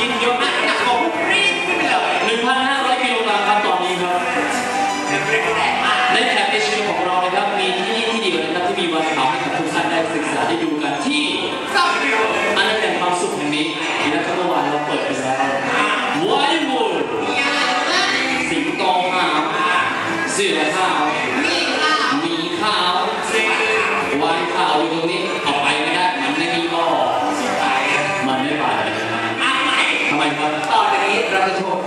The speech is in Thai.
กินเยอะมากหนักของรีบขึ้นไปเลย1,500กิโลกรัมครับตอนนี้ครับในแถบเอเชียของเรานะครับมีที่นี่ที่ดียวนะครับที่มีวันเผาให้กับทุกท่านได้ศึกษาได้ดูกันที่อันนั้นแห่งความสุขแห่งนี้ที่นะครับเมื่อวานเราเปิดไปแล้ววายวูดสิงโตหามเสือ out of the